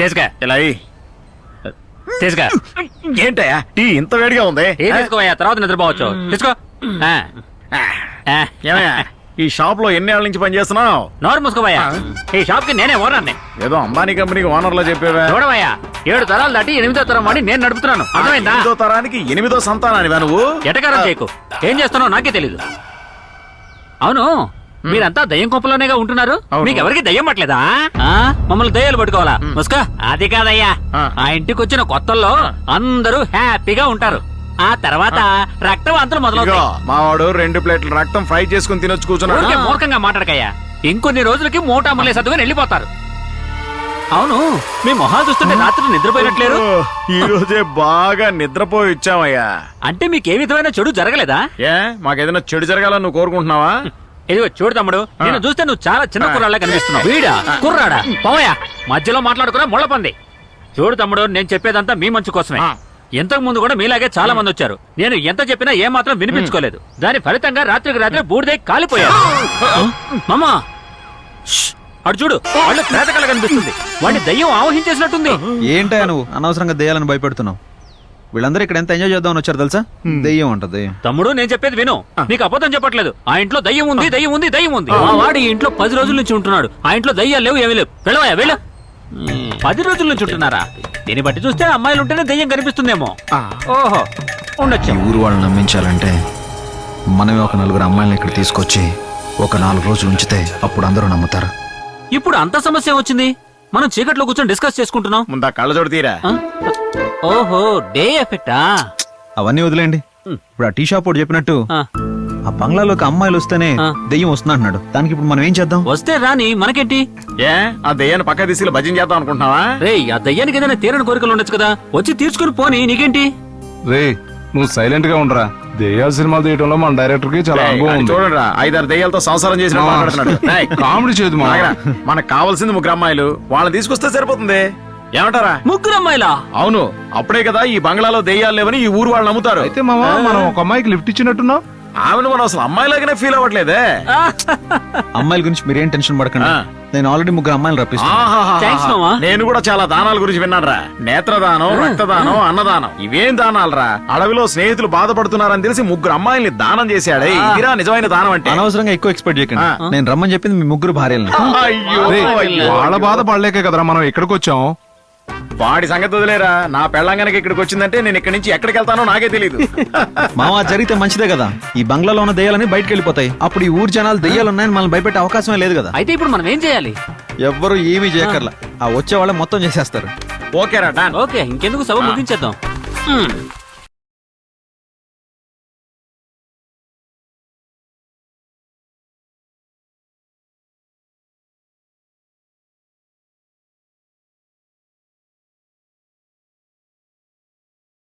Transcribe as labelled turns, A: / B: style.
A: తీసుకా
B: ఇలా అయ్యి.
A: తీసుకా
B: ఏంటయ్యా? టీ ఇంత వేడిగా ఉంది.
A: ఏ తీసుకోవయ్యా? తర్వాత నిద్రపోవచ్చు. తీసుకో. ఆ. ఆ.
B: ఏమయ్యా? ఈ షాప్లో ఎన్ని ఏళ్ళ నుంచి పనిచేస్తున్నావు
A: నోరు మూసుకోవయ్యా. ఈ షాప్కి నేనే ఓనర్ని.
B: ఏదో అంబానీ కంపెనీకి ఓనర్లో చెప్పేవా.
A: చూడవయ్యా. ఏడు తరాలు దాటి ఎనిమిదో తరం వాడి నేను నడుపుతున్నాను. అర్థమైందా?
B: ఎనిమిదో తరానికి ఎనిమిదో సంతానానివా నువ్వు?
A: ఎటకారం చేయకు. ఏం చేస్తున్నావు నాకే తెలీదు. అవును మీరంతా దయ్యం కొంపలోనేగా ఉంటున్నారు. మీకు ఎవరికి దయ్యం పట్టలేదా? మమ్మల్ని దయ్యాలు పట్టుకోవాలా? ముస్కా? అది కాదయ్యా.
B: ఆ.
A: ఇంటికి వచ్చిన కొత్తల్లో అందరూ హ్యాపీగా ఉంటారు. ఆ తర్వాత రక్తవాంతులు
B: ఇదిగో
A: మొదలవుతాయి
B: మావాడు రెండు ప్లేట్ల రక్తం ఫ్రై చేసుకుని తినొచ్చు కూర్చున్నాడు.
A: మూర్ఖంగా మాట్లాడకయ్యా. ఇంకొన్ని రోజులకి మూట ముల్లే సర్దుకొని వెళ్ళిపోతారు. అవును మీ మొహాలు చూస్తుంటే రాత్రి నిద్రపోయినట్లేరు?
B: ఈ రోజే బాగా నిద్రపోయి ఇచ్చామయ్యా
A: అంటే మీకు ఏ విధమైన చెడు జరగలేదా?
B: ఏ మాకేదైనా చెడు జరగాలని నువ్వు కోరుకుంటున్నావా?
A: ఇదిగో చూడు తమ్ముడు నేను చూస్తే నువ్వు చాలా చిన్న కుర్రాళ్ళ కనిపిస్తున్నావు. వీడా? కుర్రాడా? పోవయ్యా. మధ్యలో మాట్లాడుకున్నా ముళ్ళ పంది. చూడు తమ్ముడు నేను చెప్పేదంతా మీ మంచి కోసమే. ఇంతకు ముందు కూడా మీలాగే చాలా మంది వచ్చారు. నేను ఎంత చెప్పినా ఏ మాత్రం వినిపించుకోలేదు. దాని ఫలితంగా రాత్రికి రాత్రి బూడిదై కాలిపోయారు. మామా! అటు చూడు వాళ్ళు ప్రేతకళ కనిపిస్తుంది. వాడిని దయ్యం ఆవహించేసినట్టుంది.
C: ఏంటయ్యా నువ్వు? అనవసరంగా దెయ్యాలని భయపెడుతున్నావు. వీళ్ళందరూ ఇక్కడ ఎంత ఎంజాయ్ చేద్దామని వచ్చారు తెలుసా? దెయ్యం అంట దెయ్యం.
A: తమ్ముడు నేను చెప్పేది విను. నీకు అబద్ధం చెప్పట్లేదు. ఆ ఇంట్లో దయ్యం ఉంది దయ్యం ఉంది దయ్యం ఉంది. మా వాడు ఈ ఇంట్లో పది రోజుల నుంచి ఉంటున్నాడు. ఆ ఇంట్లో దయ్యాలు లేవు ఏమీ లేవు. వెళ్ళవా వెళ్ళు. పది రోజుల నుంచి ఉంటున్నారా? దీన్ని బట్టి చూస్తే అమ్మాయిలు ఉంటేనే దయ్యం కనిపిస్తుందేమో. ఓహో ఉండొచ్చు.
C: ఊరు వాళ్ళని నమ్మించాలంటే మనమే ఒక నలుగురు అమ్మాయిలను ఇక్కడ తీసుకొచ్చి ఒక నాలుగు రోజులు ఉంచితే అప్పుడు అందరూ నమ్ముతారు.
A: ఇప్పుడు అంత సమస్య వచ్చింది? మనం చీకట్లో కూర్చొని డిస్కస్ చేసుకుంటున్నాం.
B: ముందా కళ్ళజోడు తీరా.
A: ఆ? ఓహో డే ఎఫెక్టా?
C: అవన్నీ వదిలేండి ఇప్పుడు ఆ టీ షాప్ వాడు చెప్పినట్టు
A: ఆ.
C: ఆ బంగ్లాలోకి అమ్మాయిలు వస్తేనే
A: ఆ.
C: దెయ్యం వస్తుంది అంటున్నాడు. దానికి ఇప్పుడు మనం ఏం చేద్దాం?
A: వస్తే రాని మనకేంటి?
B: ఏ ఆ దయ్యాన్ని పక్క తీసుకెళ్ళి భజన చేద్దాం అనుకుంటున్నావా?
A: రేయ్ ఆ దయ్యానికి ఏదైనా తీరని కోరికలు ఉండొచ్చు కదా. వచ్చి తీర్చుకుని పోని నీకేంటి?
D: రే నువ్వు సైలెంట్గా ఉండరా? దెయ్యాల సినిమాలు తీయటంలో మన డైరెక్టర్కి చాలా అనుభవం ఉంది.
B: చూడండి ఐదారు దయ్యాలతో సంసారం చేసిన మాట్లాడుతున్నాడు.
D: కామెడీ మా.
B: ఆగరా. మనకు కావాల్సింది ముగ్గురు అమ్మాయిలు వాళ్ళని తీసుకొస్తే సరిపోతుంది. ఏమంటారా?
A: ముగ్గురు అమ్మాయిలా?
B: అవును అప్పుడే కదా ఈ బంగ్లాలో దెయ్యాలు లేవని ఈ ఊరు వాళ్ళు నమ్ముతారు.
D: అయితే మామ మనం ఒక అమ్మాయికి లిఫ్ట్ ఇచ్చినట్టున్నావు
B: ఆమెను మనం అసలు అమ్మాయిలాగానే ఫీల్ అవ్వట్లేదే.
C: అమ్మాయిల గురించి మీరేం టెన్షన్ పడకండి. నేను ఆల్రెడీ ముగ్గురు అమ్మాయిలు రప్పిస్తాను.
B: నేను కూడా చాలా దానాల గురించి విన్నానురా. నేత్రదానం రక్తదానం అన్నదానం ఇవేం దానాలరా? అడవిలో స్నేహితులు బాధపడుతున్నారని తెలిసి ముగ్గురు అమ్మాయిల్ని దానం చేశాడే. ఇదిరా నిజమైన దానం అంటే.
C: అనవసరంగా ఎక్కువ ఎక్స్పెక్ట్ చేయకండి. నేను రమ్మని చెప్పింది మీ ముగ్గురు భార్యలను.
B: అయ్యో.
D: వాళ్ళ బాధ పడలేకే కదరా మనం ఇక్కడికి వచ్చాం
B: వాడి సంగతి వదిలేరా? నా పెళ్ళంగానికి ఇక్కడికి వచ్చిందంటే నేను ఇక్కడి నుంచి ఎక్కడికి వెళ్తానో నాకే తెలియదు
C: మామ జరిగితే మంచిదే కదా. ఈ బంగ్లాలో ఉన్న దెయ్యాలని బయటకు వెళ్ళిపోతాయి. అప్పుడు ఈ ఊరు జనాలు దెయ్యాలు ఉన్నాయని మనల్ని భయపెట్టే అవకాశమే లేదు కదా.
A: అయితే ఇప్పుడు మనం ఏం చేయాలి?
C: ఎవ్వరు ఏమీ చేయక్కర్లా. ఆ వచ్చే వాళ్ళే మొత్తం చేసేస్తారు.
B: ఓకేరా డాన్
A: ఓకే ఇంకెందుకు సభ ముగించేద్దాం.